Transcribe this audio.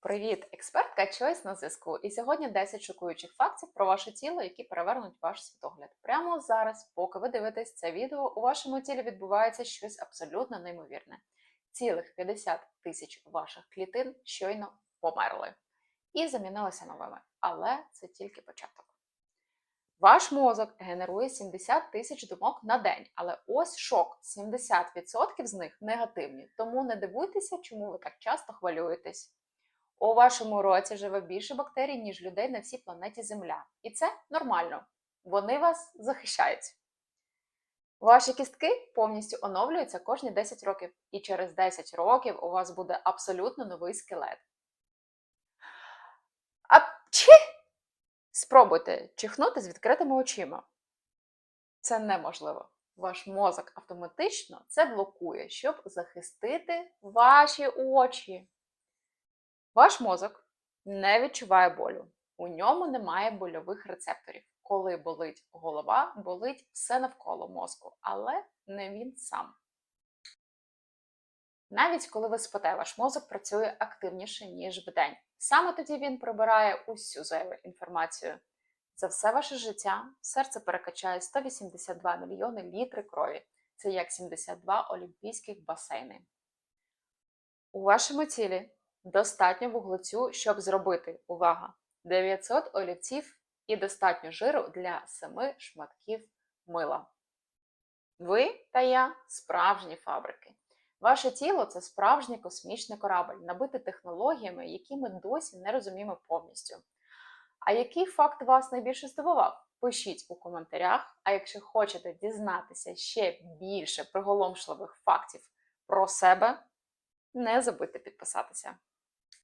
Привіт, експертка Choice на зв'язку. І сьогодні 10 шокуючих фактів про ваше тіло, які перевернуть ваш світогляд. Прямо зараз, поки ви дивитесь це відео, у вашому тілі відбувається щось абсолютно неймовірне. Цілих 50 тисяч ваших клітин щойно померли і замінилися новими. Але це тільки початок. Ваш мозок генерує 70 тисяч думок на день, але ось шок: 70% з них негативні. Тому не дивуйтеся, чому ви так часто хвилюєтесь. У вашому році живе більше бактерій, ніж людей на всій планеті Земля. І це нормально. Вони вас захищають. Ваші кістки повністю оновлюються кожні 10 років, і через 10 років у вас буде абсолютно новий скелет. А чи спробуйте чихнути з відкритими очима. Це неможливо. Ваш мозок автоматично це блокує, щоб захистити ваші очі. Ваш мозок не відчуває болю. У ньому немає больових рецепторів. Коли болить голова, болить все навколо мозку, але не він сам. Навіть коли ви спите, ваш мозок працює активніше, ніж вдень. Саме тоді він прибирає усю зайву інформацію. За все ваше життя серце перекачає 182 мільйони літри крові. Це як 72 олімпійських басейни. У вашому тілі достатньо вуглецю, щоб зробити, увага, 900 олівців і достатньо жиру для 7 шматків мила. Ви та я справжні фабрики. Ваше тіло це справжній космічний корабль, набитий технологіями, які ми досі не розуміємо повністю. А який факт вас найбільше здивував? Пишіть у коментарях. А якщо хочете дізнатися ще більше приголомшливих фактів про себе, не забудьте підписатися.